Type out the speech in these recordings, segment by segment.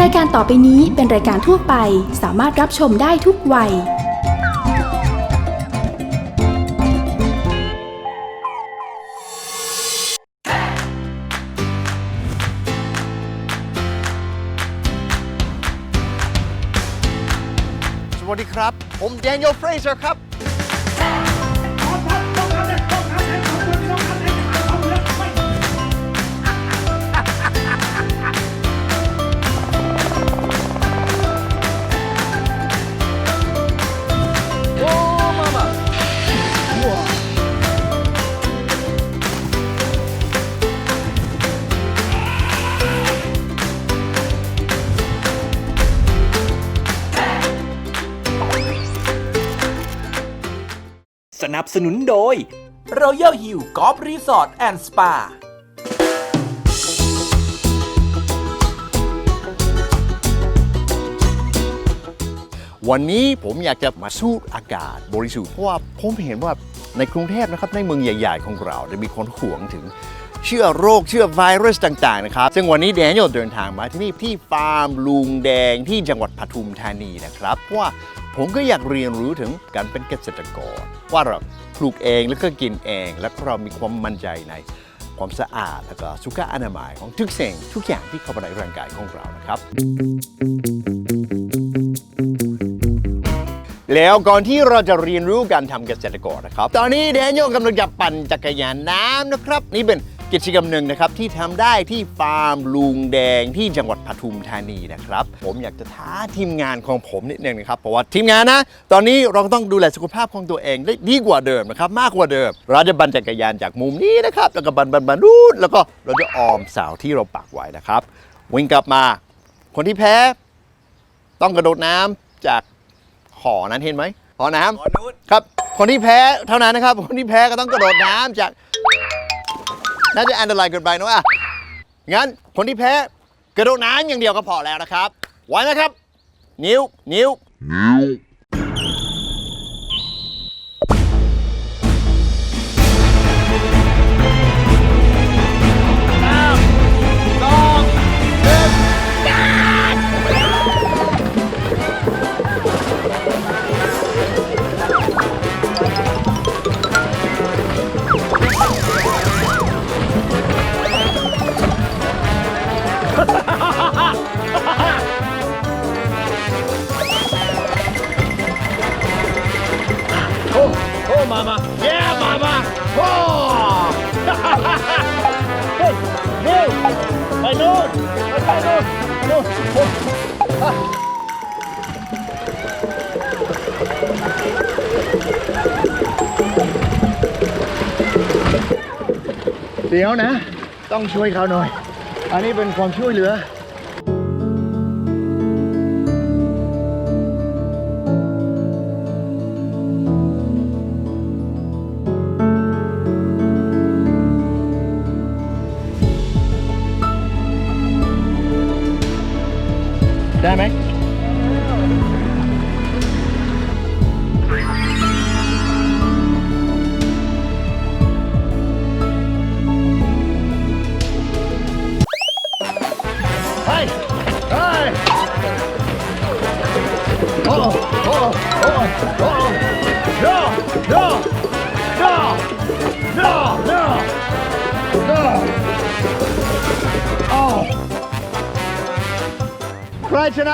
รายการต่อไปนี้เป็นรายการทั่วไปสามารถรับชมได้ทุกวัย สวัสดีครับ ผมแดเนียลเฟรเซอร์ครับ นับสนุนโดย Royal Hill Golf Resort and Spa วันนี้ผมอยากจะมาสูดอากาศบริสุทธิ์เพราะว่าผมเห็นว่าในกรุงเทพนะครับในเมืองใหญ่ ๆ ของเรา จะมีคนห่วงถึงเชื้อโรคเชื้อไวรัสต่าง ๆ นะครับ ซึ่งวันนี้แดเนียลเดินทางมาที่นี่ที่ฟาร์มลุงแดงที่จังหวัดปทุมธานีนะครับเพราะว่า ผมก็อยากเรียนรู้ถึงการเป็นเกษตรกร ว่าเราปลูกเองแล้วก็กินเอง แล้วก็เรามีความมั่นใจในความสะอาดแล้วก็สุขอนามัยของทุกสิ่งทุกอย่างที่เข้าไปในร่างกายของเรานะครับ แล้วก่อนที่เราจะเรียนรู้การทำเกษตรกรนะครับ ตอนนี้แดเนียลกำลังจะปั่นจักรยานน้ำนะครับ นี่เป็น กิจกรรมหนึ่งนะครับที่ทำได้ที่ฟาร์มลุงแดงที่จังหวัดปทุมธานีนะครับ ผมอยากจะท้าทีมงานของผมนิดนึงนะครับเพราะว่าทีมงานนะ ตอนนี้เราต้องดูแลสุขภาพของตัวเองได้ดีกว่าเดิมนะครับมากกว่าเดิม เราจะปั่นจักรยานจากมุมนี้นะครับแล้วก็บันบันบันนู่นแล้วก็เราจะออมเสาที่เราปักไว้นะครับ วิ่งกลับมา คนที่แพ้ ต้องกระโดดน้ำจากหอนั้นเห็นไหมหอน้ำครับ คนที่แพ้เท่านั้นนะครับ คนที่แพ้ก็ต้องกระโดดน้ำจาก น่าจะอันตรายเกินไปนะอะงั้นคนที่แพ้กระโดดน้ำอย่างเดียวก็พอแล้วนะครับ ไว้นะครับ นิ้ว นิ้ว mama. Yeah, mama. Oh. hey, Neil. I know. I know. No. Oh. เดี๋ยวนะ ต้องช่วยเขาหน่อย อันนี้เป็นความช่วยเหลือ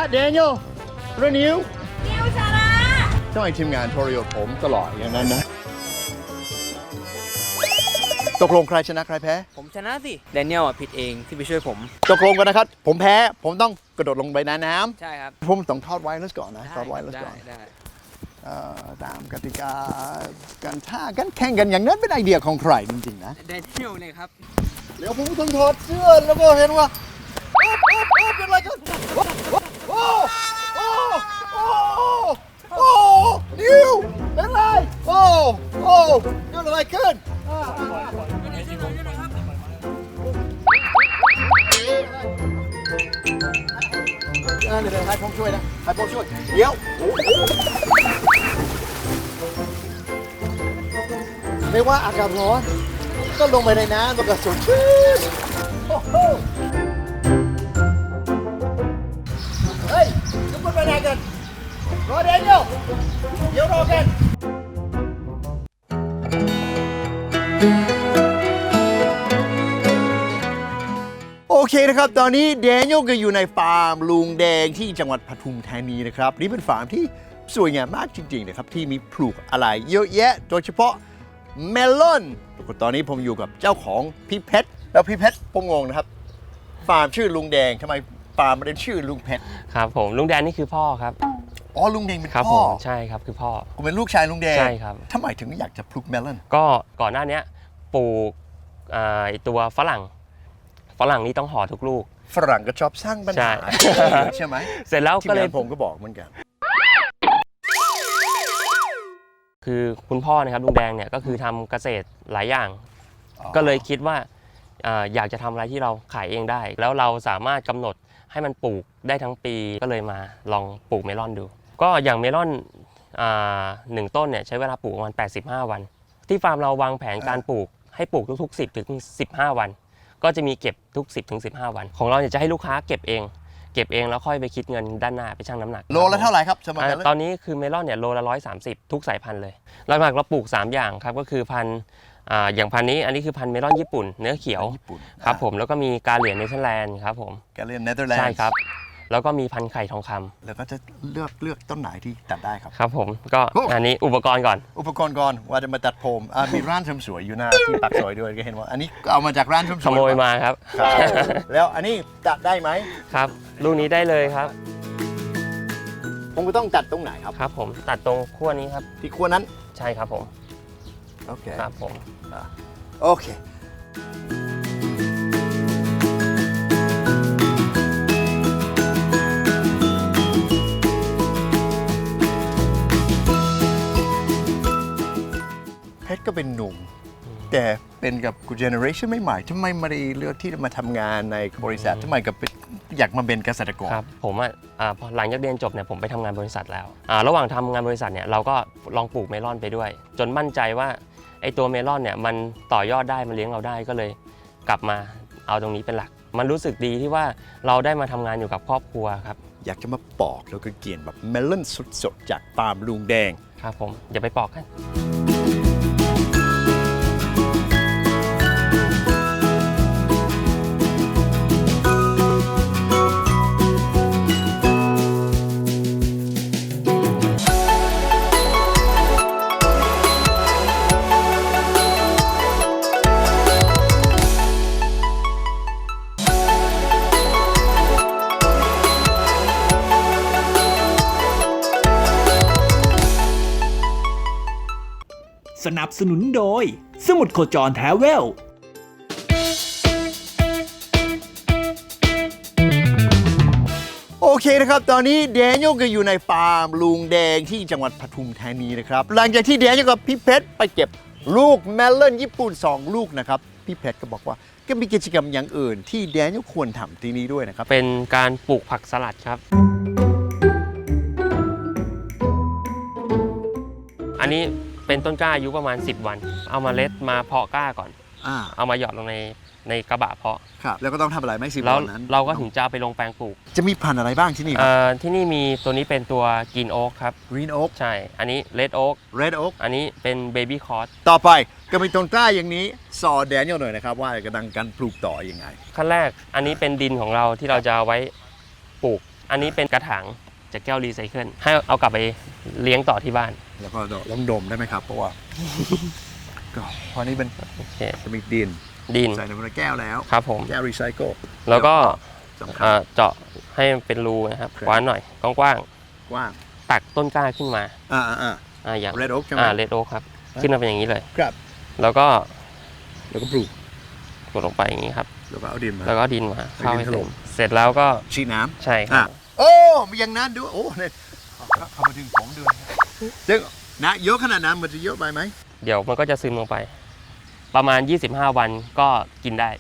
ะแดเนียลหรือนิวนิวชนะต้องให้ทีมงานโทรยศผมตลอดอย่างนั้นนะ ตกลงใครชนะใครแพ้ ผมชนะสิแดเนียลอะผิดเองที่ไปช่วยผม ตกลงกันนะครับ ผมแพ้ ผมต้องกระโดดลงไปในน้ใช่ครับำผมต้องทอดไวรัสก่อนนะ ทอดไวรัสได้ก่อน ได้ เอ่อตามกติกาการท่ากันแข่งกันอย่างนั้นเป็นไอเดียของใครจริงๆนะ แดเนียลเลยครับ เดี๋ยวผมต้องถอดเสื้อแล้วก็เห็นว่าโอ๊ะโอ๊ะโอ๊ะเป็นอะไรกันโอ้โอ้ โอ้โอ้นิวเป็นไรโอ้โอ้เกิดอะไรขึ้นอ่าเดี๋ยวเดี๋ยวให้ผมช่วยนะให้ผมช่วยเดี๋ยวไม่ว่าอากาศร้อน ก็ลงไปในน้ำมันก็สดชื่นโอ้โห ไปไหนกันรอเดี๋ยวเเดี๋ยวรอกันโอเคนะครับ ตอนนี้แดนยลก็อยู่ในฟาร์มลุงแดงที่จังหวัดปทุมธานีนะครับ นี่เป็นฟาร์มที่สวยงามมากจริงๆนะครับ ที่มีปลูกอะไรเยอะแยะ โดยเฉพาะเมลอนตอนนี้ผมอยู่กับเจ้าของพี่เพชรแล้วพี่เพชรผมงงนะครับ ฟาร์มชื่อลุงแดงทำไม ฟาร์มมันชื่อลุงเพชรครับผมลุงแดนนี่คือพ่อครับอ๋อลุงแดงเป็นครับพ่ผอมใช่ครับคือพ่อ ผมเป็นลูกชายลุงแดงใช่ครับ ทำไมถึงอยากจะปลูกเมลอนก็ก่อนหน้าเนี้ยปลูกอ่าไอ้ตัวฝรั่ง ฝรั่งนี่ต้องห่อทุกลูก ฝรั่งก็ชอบสร้างปัญหาใช่ ใช่ไหมเสร็จแล้วที่ก็เลยงานผมก็บอกเหมือนกัน คือคุณพ่อนะครับลุงแดงเนี่ยก็คือทำเกษตรหลายอย่าง ก็เลยคิดว่าอ่าอยากจะทำอะไรที่เราขายเองได้ แล้วเราสามารถกำหนด ให้มันปลูกได้ทั้งปีก็เลยมาลองปลูกเมลอนดู ก็อย่างเมลอนอ่าหนึ่งต้นเนี่ยใช้เวลาปลูกประมาณ 85 วัน ที่ฟาร์มเราวางแผนการปลูกให้ปลูกทุก ๆ 10ถึง15 วัน ก็จะมีเก็บทุก 10ถึง15 วัน ของเราเนี่ยจะให้ลูกค้าเก็บเอง เก็บเองแล้วค่อยไปคิดเงินด้านหน้าไปชั่งน้ำหนักโลละเท่าไหร่ครับสมัครอ่ากันเลยตอนนี้คือเมลอนเนี่ยโลละ130 ทุกสายพันธุ์เลยหลักๆเราปลูก 3 อย่างครับก็คือพันธุ์ อ่าอย่างพันธุ์นี้อันนี้คือพันธุ์เมลอนญี่ปุ่น เนื้อเขียวญี่ปุ่นครับผมแล้วก็มีกาเหลียนเนเธอร์แลนด์ครับผมแกเรียนเนเธอร์แลนด์ใช่ครับ แล้วก็มีพันธุ์ไข่ทองคำแล้วก็จะเลือกเลือกต้นไหนที่ตัดได้ครับ ครับผมก็โอ้อันนี้อุปกรณ์ก่อน อุปกรณ์ก่อนว่าจะมาตัดผมอ่ามีร้านเสริมสวยอยู่หน้าที่ปากซอยด้วยก็เห็นว่า อันนี้ก็เอามาจากร้านเสริมสวยขโมยมาครับครับแล้วอันนี้ตัดได้ไหมครับลูกนี้ได้เลยครับผมก็ต้องตัดตรงไหนครับ ครับ ผมตัดตรงขั้วนี้ครับที่ขั้วนั้นใช่ครับผมโอเค ครับผม โอเคเพชรก็เป็นหนุ่ม แต่เป็นกับกูเจเนอเรชันใหม่ๆทำไมไม่ได้เลือกที่จะมาทำงานในบริษัททำไมกับเป็นอยากมาเป็นเกษตรกรครับผมอะอ่าพอหลังจากเรียนจบเนี่ยผมไปทำงานบริษัทแล้วอ่าระหว่างทำงานบริษัทเนี่ยเราก็ลองปลูกเมลอนไปด้วย จนมั่นใจว่า ไอ้ตัวเมลอนเนี่ยมันต่อยอดได้มันเลี้ยงเราได้ก็เลยกลับมาเอาตรงนี้เป็นหลัก มันรู้สึกดีที่ว่าเราได้มาทำงานอยู่กับครอบครัวครับอยากจะมาปอกแล้วก็เกี่ยนแบบเมลอนสดๆ จากฟาร์มลุงแดง ครับผมอย่าไปปอกกัน สนับสนุนโดย สมุดโคจรแทเวล โอเคนะครับ ตอนนี้แดเนียลก็อยู่ในฟาร์มลุงแดงที่จังหวัดปทุมธานีนะครับ หลังจากที่แดเนียลกับพี่เพชรไปเก็บลูกเมลอนญี่ปุ่น 2 ลูกนะครับ พี่เพชรก็บอกว่าก็มีกิจกรรมอย่างอื่น ที่แดเนียลควรทำที่นี้ด้วยนะครับ เป็นการปลูกผักสลัดครับ อันนี้ เป็นต้นกล้าอายุประมาณ 10 วัน เอามาเล็ดมาเพาะกล้าก่อน อ่าเอามาหยอดลงในในกระบะเพาะ ครับ แล้วก็ต้องทำอะไรไหมสิบแล้ววันนั้นเราก็ถึงจะเอาไปลงแปลงปลูกจะมีพันธุ์อะไรบ้างที่นี่ครัเอ่อที่นี่มีตัวนี้เป็นตัวกินโอ๊กครับ Green Oak ใช่ อันนี้เลดโอ๊ก Red Oak อันนี้เป็นเบบี้คอร์สต่อไปก็มีต้นกล้าอย่างนี้สอนแดเนียลหน่อยนะครับ ว่ากำลังการปลูกต่อยังไง ขั้นแรกอันนี้เป็นดินของเราที่เราจะเอาไว้ปลูก อันนี้เป็นกระถาง จากแก้วรีไซเคิลให้เอากลับไปเลี้ยงต่อที่บ้าน แล้วก็ลองดมได้ไหมครับเพราะว่า ก็พอนี้เป็นโอเคจะมีดินดินใส่ในแก้วแล้วครับผมแก้วรีไซเคิลแล้วก็สำคัญอ่าเจาะให้มันเป็นรูนะครับครับกว้างหน่อยกว้างกว้างๆตักต้นกล้าขึ้นมาอ่าอ่าอ่าอ่าอย่าง Red Oak ใช่ไหมอ่าเลดโอ๊กครับ ขึ้นมาเป็นอย่างนี้เลยครับ แล้วก็แล้วก็ปลูกกดลงไปอย่างนี้ครับ แล้วก็เอาดินมาแล้วก็ดินมาเข้าให้ดินถเต็ล่มมเสร็จแล้วก็ฉีดน้ใช่ำครัอะบ โอ้มีอย่างนั้นด้วยโอ้เนี่ยเข้ามาถึงผมด้วยซึ่งนะเยอะขนาดนั้นมันจะเยอะไปไหมเดี๋ยวมันก็จะซึมลงไป ประมาณ 25 วันก็กินได้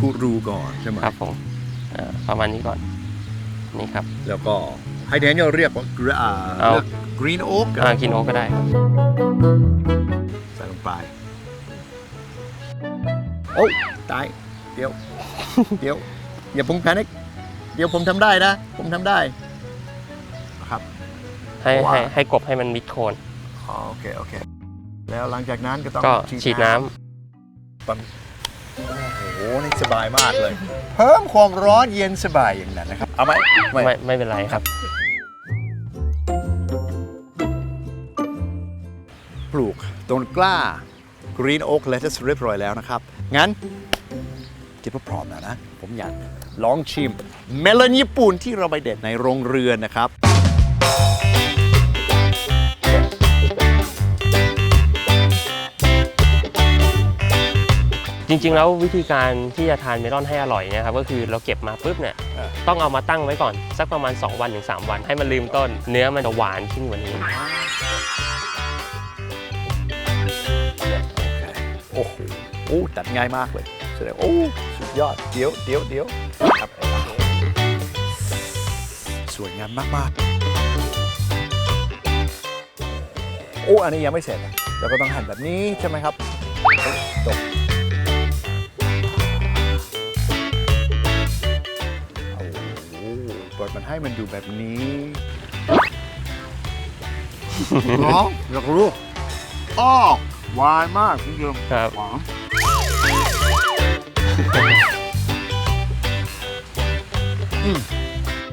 คูรูก่อนใช่ไหมครับผมอ่าประมาณนี้ก่อนนี่ครับ แล้วก็ให้แดเนียลเรียกว่าอ่าเอากรีนโอ๊กอ่ากินโอ๊กก็ได้ครับใส่ลงไปโอ้ตายเดี๋ยว เดี๋ยว อย่าเพุ่งแพนิค เดี๋ยวผมทำได้นะ ผมทำได้ครับ ให้ว้าให้ให้กบให้มันมิดโคน อ๋อโอเคโอเค แล้วหลังจากนั้นก็ต้องก็ฉีดน้ำปั๊มโอ้โหนี่สบายมากเลย เพิ่มความร้อนเย็นสบายอย่างนั้นนะครับ เอาไหมไม่ไม่เป็นไรครับ ปลูกต้นกล้า Green Oak Lettuce เรียบร้อยแล้วนะครับ งั้นคิดว่าพร้อมแล้วนะ ผมอยาก ลองชิม เมลอนญี่ปุ่นที่เราไปเด็ดในโรงเรือนนะครับ จริง ๆ แล้ววิธีการที่จะทานเมลอนให้อร่อยเนะครับก็คือเราเก็บมาปุ๊บเนี่ยเออต้องเอามาตั้งไว้ก่อน สักประมาณ 2 วันถึง3วัน ให้มันลืมต้น เนื้อมันจะหวานขึ้นกว่านี้ โอ้โหโอ้ตัดง่ายมากเลยแสดงโอ้สุด ยอดเดี๋ยวเดี๋ยวเดี๋ยวครับสวยงามมากๆ โอ้ อันนี้ยังไม่เสร็จนะเราก็ต้องหั่นแบบนี้ใช่ไหมครับจบโอ้โหเปิดมันให้มันดูแบบนี้น้องอยากรู้อ้อหวานมากคุณผู้ชมครับหวาน ม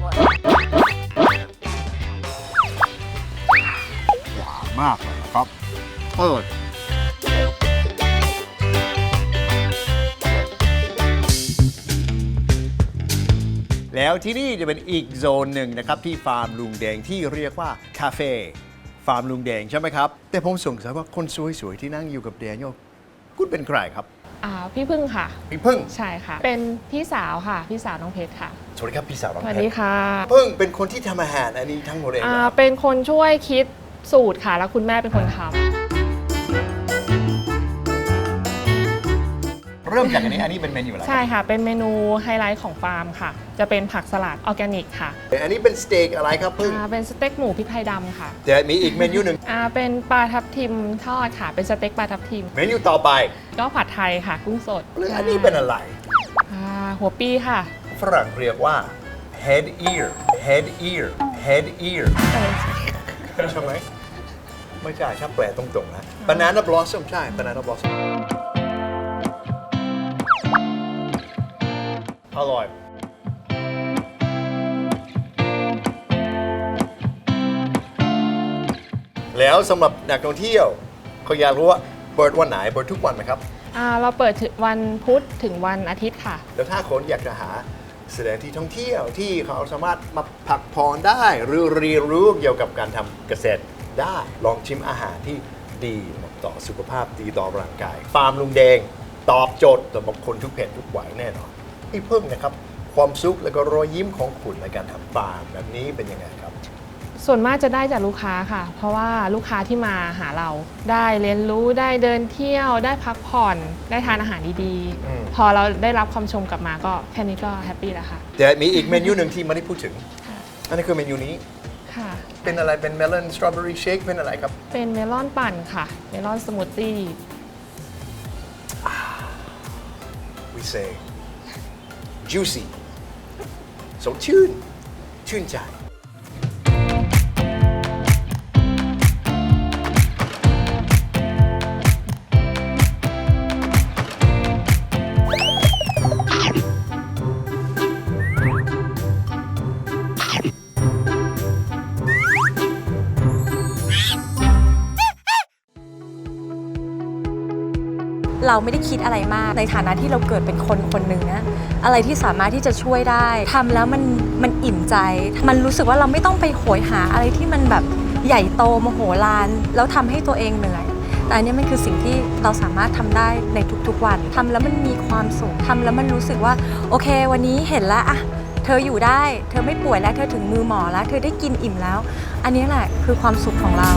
หวานมากเลยนะครับเออแล้วที่นี่จะเป็นอีกโซนหนึ่งนะครับ ที่ฟาร์มลุงแดงที่เรียกว่าคาเฟ่ฟาร์มลุงแดงใช่ไหมครับ แต่ผมสงสัยว่าคนสวยๆที่นั่งอยู่กับแดเนียลคุณเป็นใครครับ อ่าพี่พึ่งค่ะ พี่พึ่ง ใช่ค่ะ เป็นพี่สาวค่ะ พี่สาวน้องเพชรค่ะ สวัสดีครับพี่สาวน้องสวัสเพดีชรค่ะพึ่งเป็นคนที่ทำอาหารอันนี้ทั้งหมดเองเหรอ่าอครับ เป็นคนช่วยคิดสูตรค่ะ แล้วคุณแม่เป็นคนทำ เริ่มจากอันนี้อันนี้เป็นเมนูอะไรครับใช่ค่ะ เป็นเมนูไฮไลท์ของฟาร์มค่ะ จะเป็นผักสลัดออร์แกนิกค่ะอันนี้เป็นสเต็กอะไรครับพึ่งอ่าเป็นสเต็กหมูพริกไทยดำค่ะเดี๋ยวมีอีกเมนูหนึ่งอ่าเป็นปลาทับทิมทอดค่ะ เป็นสเต็กปลาทับทิม เมนูต่อไปก็ผัดไทยค่ะ กุ้งสดเรื่องอันนี้เป็นอะไรอ่าหัวปีค่ะ ฝรั่งเรียกว่า head ear head ear head ear ใช่ไหมไม่ใช่ถ้าแปลตรงๆนะ banana blossom ใช่ banana blossom อร่อยแล้วสำหรับนักท่องเที่ยวเขาอยากรู้ว่าเปิดวันไหนเปิดทุกวันไหมครับ อ่าเราเปิดถึงวันพุธถึงวันอาทิตย์ค่ะ แล้วถ้าคนอยากจะหาแสดงที่ท่องเที่ยวที่เขาสามารถมาพักผ่อนได้หรือเรียนรู้เกี่ยวกับการทำเกษตรได้ลองชิมอาหารที่ดีต่อสุขภาพดีต่อร่างกายฟาร์มลุงแดง ตอบโจทย์สำหรับคนทุกเพศทุกวัยแน่นอน พี่เพิ่งนะครับความสุขและก็รอยยิ้มของคุณในการทำฟาร์มแบบนี้เป็นยังไงครับ ส่วนมากจะได้จากลูกค้าค่ะ เพราะว่าลูกค้าที่มาหาเรา ได้เรียนรู้ได้เดินเที่ยว ได้พักผ่อน ได้ทานอาหารดีอืม ๆ พอเราได้รับคำชมกลับมาก็แค่นี้ก็แฮปปี้แล้วค่ะแต่มีอีกเมนูหนึ่งที่ไม่ได้พูดถึงอันนี้คือเมนูนี้ค่ะ เป็นอะไรเป็นเมลอนสตรอเบอรี่เชคเป็นอะไรครับ เป็นเมลอนปั่นค่ะ เมลอนสมูทตี้ we say juicy สดชื่น ชื่นใจ เราไม่ได้คิดอะไรมากในฐานะที่เราเกิดเป็นคนคนหนึ่งนะ อะไรที่สามารถที่จะช่วยได้ทำแล้วมันมันอิ่มใจ มันรู้สึกว่าเราไม่ต้องไปโหยหาอะไรที่มันแบบใหญ่โตมโหฬารแล้วทำให้ตัวเองเหนื่อย แต่อันนี้มันคือสิ่งที่เราสามารถทำได้ในทุกๆวันทำแล้วมันมีความสุขทำแล้วมันรู้สึกว่าโอเค วันนี้เห็นแล้วอะเธออยู่ได้ เธอไม่ป่วยแล้ว เธอถึงมือหมอแล้ว เธอได้กินอิ่มแล้ว อันนี้แหละคือความสุขของเรา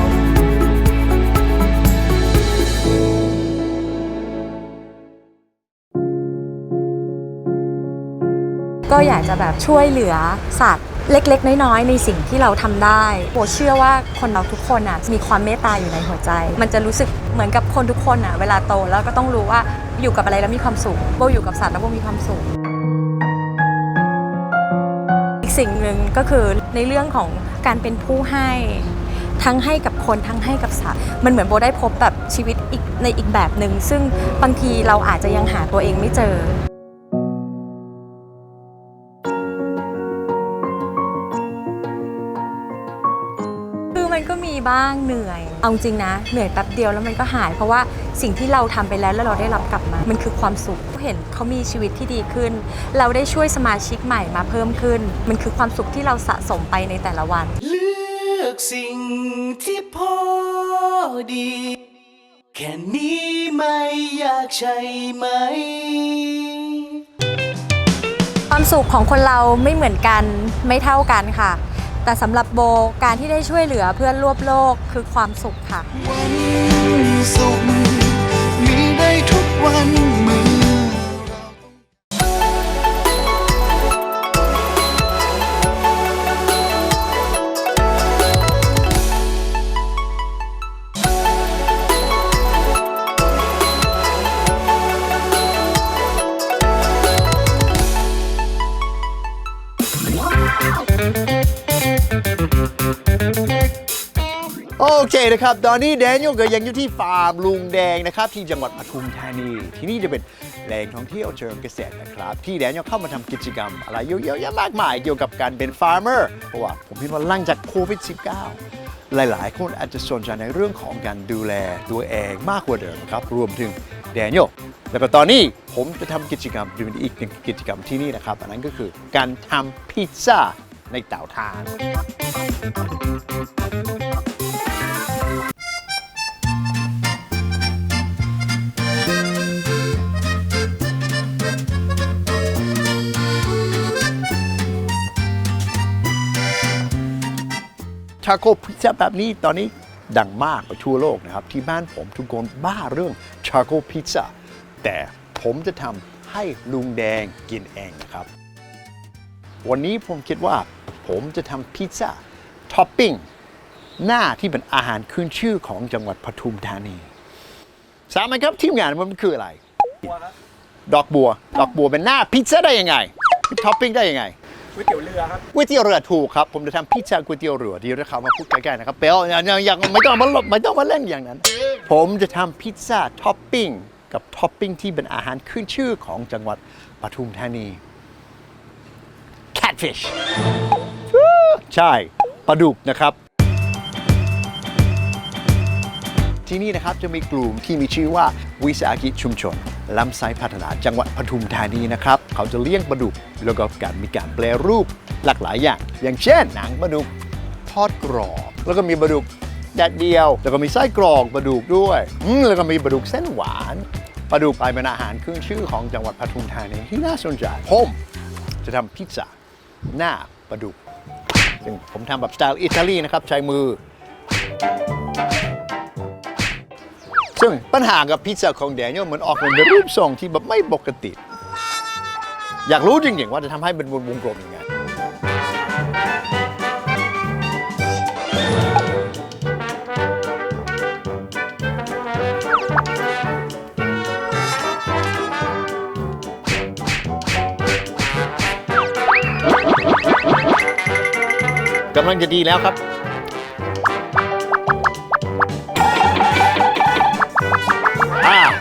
ก็อยากจะแบบช่วยเหลือสัตว์เล็ก ๆ น้อยๆในสิ่งที่เราทำได้โบเชื่อว่าคนเราทุกคนอะมีความเมตตาอยู่ในหัวใจ มันจะรู้สึกเหมือนกับคนทุกคนอะเวลาโตแล้วก็ต้องรู้ว่าอยู่กับอะไรแล้วมีความสุขโบอยู่กับสัตว์แล้วโบมีความสุขอีกสิ่งหนึ่งก็คือในเรื่องของการเป็นผู้ให้ทั้งให้กับคนทั้งให้กับสัตว์มันเหมือนโบได้พบแบบชีวิตอีกในอีกแบบหนึ่งซึ่งบางทีเราอาจจะยังหาตัวเองไม่เจอ บ้างเหนื่อย เอาจริงนะ เหนื่อยแป๊บเดียวแล้วมันก็หาย เพราะว่าสิ่งที่เราทำไปแล้วแล้วเราได้รับกลับมา มันคือความสุขเห็นเขามีชีวิตที่ดีขึ้น เราได้ช่วยสมาชิกใหม่มาเพิ่มขึ้น มันคือความสุขที่เราสะสมไปในแต่ละวัน เลือกสิ่งที่พอดี แค่นี้ไม่อยากใช่ไหมความสุขของคนเราไม่เหมือนกันไม่เท่ากันค่ะ แต่สำหรับโบการที่ได้ช่วยเหลือเพื่อนร่วมโลกคือความสุขค่ะ วันสุขมีได้ทุกวัน นะครับตอนนี้แดเนียลก็ยังอยู่ที่ฟาร์มลุงแดงนะครับที่จังหวัดปทุมธานี ที่นี่จะเป็นแหล่งท่องเที่ยวเชิงเกษตรนะครับ ที่แดเนียลเข้ามาทำกิจกรรม อะไรเยอะแยะมากมายเกี่ยวกับการเป็นฟาร์มเมอร์เพราะว่าผมคิดว่าหลังจากโควิด -19 หลาย ๆ คนอาจจะสนใจในเรื่องของการดูแลตัวเองมากกว่าเดิมครับรวมถึงแดเนียลแล้วก็ตอนนี้ผมจะทำกิจกรรมเป็นอีกหนึ่งกิจกรรมที่นี่นะครับอันนั้นก็คือการทำพิซซ่าในเตาถ่าน ชาโคพิซซ่าแบบนี้ตอนนี้ดังมากไปทั่วโลกนะครับ ที่บ้านผมทุกคนบ้าเรื่องชาโคพิซซ่าแต่ผมจะทำให้ลุงแดงกินเองนะครับ วันนี้ผมคิดว่าผมจะทำพิซซ่าท็อปปิ้งหน้าที่เป็นอาหารขึ้นชื่อของจังหวัดปทุมธานีทราบไหมครับทีมงานมันคืออะไร ดอกบัว ดอกบัวเป็นหน้าพิซซ่าได้ยังไงท็อปปิ้งได้ยังไง ก๋วยเตี๋ยวเรือถูกครับ ผมจะทำพิซซ่าก๋วยเตี๋ยวเรือดียวเขามาพูดใกล้ๆนะครับเปลอย่างอย่างไม่ต้องมาลบไม่ต้องมาเล่นอย่างนั้น ผมจะทำพิซซ่าท็อปปิ้งกับท็อปปิ้งที่เป็นอาหารขึ้นชื่อของจังหวัดปทุมธานี catfish ใช่ปลาดุกนะครับ ที่นี่นะครับจะมีกลุ่มที่มีชื่อว่าวิสาหกิจชุมชน ลำไส้พัฒนาจังหวัดปทุมธานีนะครับ เขาจะเลี้ยงปลาดุกแล้วก็การมีการแปลรูปหลากหลายอย่าง อย่างเช่นหนังปลาดุกทอดกรอบแล้วก็มีปลาดุกแดดเดียว แล้วก็มีไส้กรอกปลาดุกด้วยอืมแล้วก็มีปลาดุกเส้นหวานปลาดุกไปเป็นอาหารขึ้นชื่อของจังหวัดปทุมธานีที่น่าสนใจผมจะทำพิซซ่าหน้าปลาดุกซึ่งผมทำแบบสไตล์อิตาลีนะครับใช้มือ ซึ่งปัญหากับพิซซ่าของแดเนียลมันออกมาเป็นรูปทรงที่แบบไม่ปกติ อยากรู้จริงๆว่าจะทำให้เป็นวงกลมยังไงกำลังจะดีแล้วครับ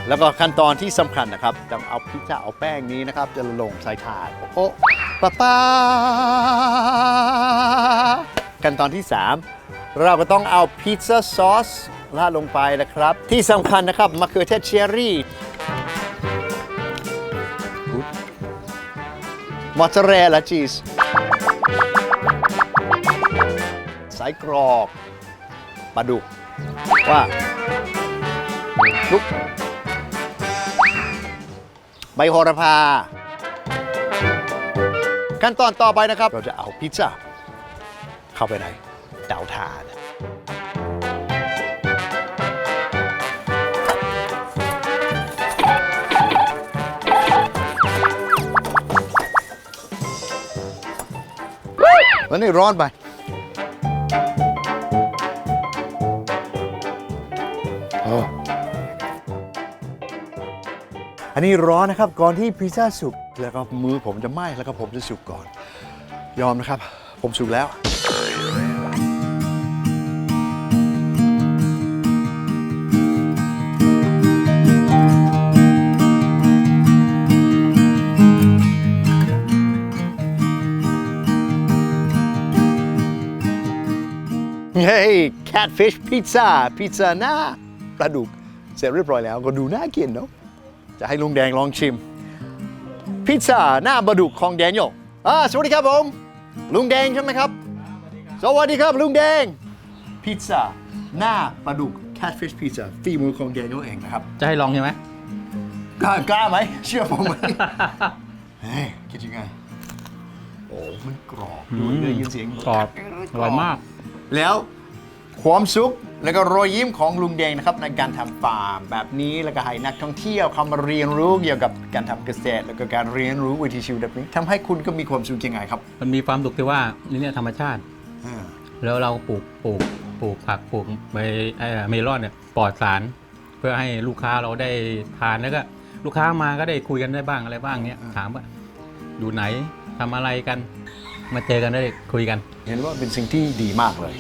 แล้วก็ขั้นตอนที่สำคัญนะครับจะเอาพิซซ่าเอาแป้งนี้นะครับ จะลงใส่ถาดโอ้ป้าป้าขั้นตอนที่ 3 เราก็ต้องเอาพิซซ่าซอสราดลงไปนะครับ ที่สำคัญนะครับมะเขือเทศเชอรี่มอสซาเรลลาชีสไส้กรอกปลาดุกว่าลุก ใบโหระพา ขั้นตอนต่อไปนะครับ เราจะเอาพิซซ่าเข้าไปในเตาถ่านแล้วนี่ร้อนไป อันนี้ร้อนนะครับก่อนที่พิซซ่าสุกแล้วก็มือผมจะไหม้แล้วก็ผมจะสุกก่อน ยอมนะครับ ผมสุกแล้ว เฮ้ย catfish pizza พิซซ่าหน้าปลาดุกเสร็จเรียบร้อยแล้วก็ดูน่ากินเนาะ จะให้ลุงแดงลองชิม พิซซ่าหน้าปลาดุกของแดเนียลอ่าสวัสดีครับผม ลุงแดงใช่ไหมครับ สวัสดีครับลุงแดง พิซซ่าหน้าปลาดุก catfish pizza ฝีมือของแดเนียลเองนะครับ จะให้ลองใช่ไหมกล้ากล้าไหมเชื่อผมไหม เฮ้ยคิดยังไง โอ้มันกรอบด้วยได้ยินเสียง กรอบอร่อยมาก แล้วความสุขแล้วก็รอยยิ้มของลุงแดงนะครับในการทำฟาร์มแบบนี้แล้วก็ให้นักท่องเที่ยวเข้ามาเรียนรู้เกี่ยวกับการทำเกษตร แล้วก็การเรียนรู้วิถีชีวิตแบบนี้ทำให้คุณก็มีความสุขยังไงครับมันมีความสุขที่ว่านี่เนี่ยธรรมชาติ อ่าแล้วเราปลูกปลูกปลูกผักปลูกใบเอ่อเมลอนเนี่ยปลอดสาร เพื่อให้ลูกค้าเราได้ทานแล้วก็ลูกค้ามาก็ได้คุยกันได้บ้างอะไรบ้างเนี่ยถามว่าอยู่ไหนทำอะไรกัน มาเจอกันได้คุยกัน เห็นว่าเป็นสิ่งที่ดีมากเลย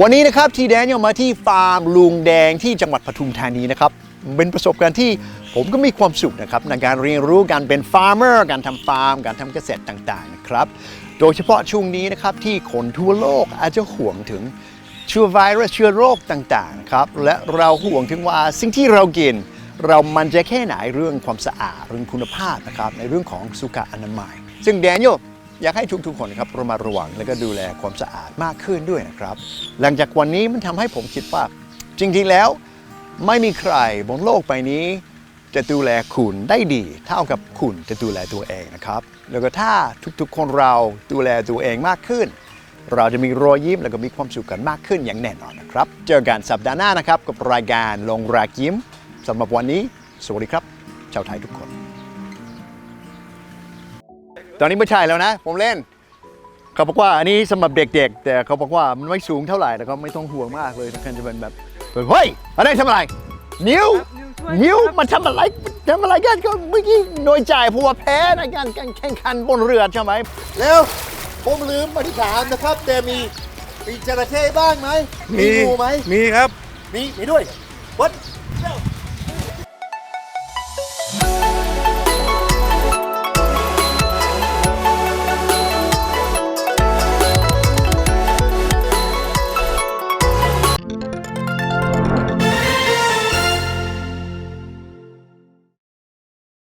วันนี้นะครับทีแดเนียลมาที่ฟาร์มลุงแดงที่จังหวัดปทุมธานีนะครับเป็นประสบการณ์ที่ผมก็มีความสุขนะครับในการเรียนรู้การเป็นฟาร์มเมอร์การทำฟาร์ม การทำเกษตรต่างๆนะครับโดยเฉพาะช่วงนี้นะครับที่คนทั่วโลกอาจจะห่วงถึงเชื้อไวรัสเชื้อโรคต่างๆครับและเราห่วงถึงว่าสิ่งที่เรากิน เรามันจะแค่ไหนเรื่องความสะอาดเรื่องคุณภาพนะครับในเรื่องของสุขอนามัย ซึ่งแดเนียล อยากให้ทุกๆคนครับระมัดระวังและก็ดูแลความสะอาดมากขึ้นด้วยนะครับ หลังจากวันนี้มันทำให้ผมคิดว่า จริงๆแล้ว ไม่มีใครบนโลกใบนี้ จะดูแลคุณได้ดี เท่ากับคุณจะดูแลตัวเองนะครับ แล้วก็ถ้าทุกๆคนเราดูแลตัวเองมากขึ้น เราจะมีรอยยิ้มแล้วก็มีความสุขกันมากขึ้นอย่างแน่นอนนะครับ เจอกันสัปดาห์หน้านะครับกับรายการลงรักยิ้มสำหรับวันนี้ สวัสดีครับชาวไทยทุกคน ตอนนี้ไม่ใช่แล้วนะ ผมเล่น เขาบอกว่าอันนี้สำหรับเด็กๆ แต่เขาบอกว่ามันไม่สูงเท่าไหร่แต่ก็ไม่ต้องห่วงมากเลยทุกคนจะเป็นแบบเฮ้ยอะไรทำอะไร นิ้ว นิ้วมันทำอะไรทำอะไรกันก็เมื่อกี้น้อยใจเพราะว่าแพ้ในการการแข่งขันบนเรือใช่ไหมแล้วผมลืมมาที่ถามนะครับ แต่มีมีจระเข้บ้างไหมมีงูไหมมีครับ มีมีด้วย what